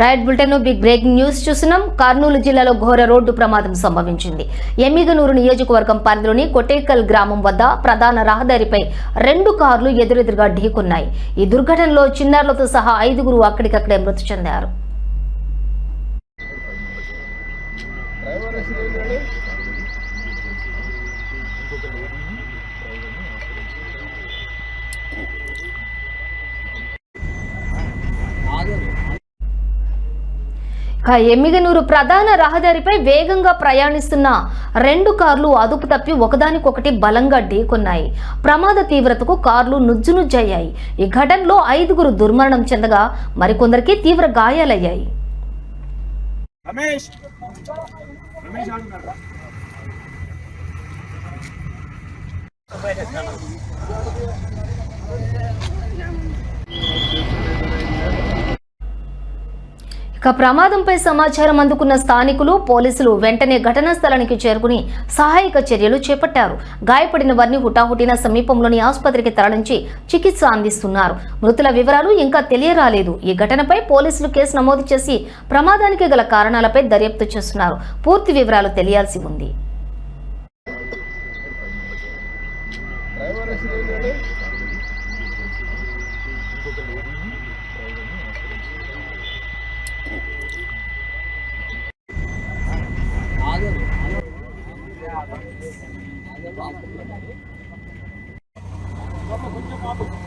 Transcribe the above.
Right bulletin big breaking news చూస్తున్నాం. కర్నూలు జిల్లాలో ఘోర రోడ్డు ప్రమాదం సంభవించింది. ఎమ్మిగనూరు నియోజకవర్గం పరిధిలోని కొటేకల్ గ్రామం వద్ద ప్రధాన రహదారిపై రెండు కార్లు ఎదురెదురుగా ఢీకొన్నాయి. ఈ దుర్ఘటనలో చిన్నారులతో సహా ఐదుగురు అక్కడికక్కడే మృతి చెందారు. ఎమ్మిగనూరు ప్రధాన రహదారిపై వేగంగా ప్రయాణిస్తున్న రెండు కార్లు అదుపు తప్పి ఒకదానికొకటి బలంగా ఢీకొన్నాయి. ప్రమాద తీవ్రతకు కార్లు నుజ్జునుజ్జయ్యాయి. ఈ ఘటనలో ఐదుగురు దుర్మరణం చెందగా మరికొందరికి తీవ్ర గాయాలయ్యాయి. రమేష్ రమేష్ ఆడున్నారా ఇక ప్రమాదంపై సమాచారం అందుకున్న స్థానికులు పోలీసులు వెంటనే ఘటనా స్థలానికి చేరుకుని సహాయక చర్యలు చేపట్టారు. గాయపడిన వారిని హుటాహుటిన సమీపంలోని ఆసుపత్రికి తరలించి చికిత్స అందిస్తున్నారు. మృతుల వివరాలు ఇంకా తెలియరాలేదు. ఈ ఘటనపై పోలీసులు కేసు నమోదు చేసి ప్రమాదానికి గల కారణాలపై దర్యాప్తు చేస్తున్నారు. పూర్తి వివరాలు తెలియాల్సి ఉంది. కొంచెం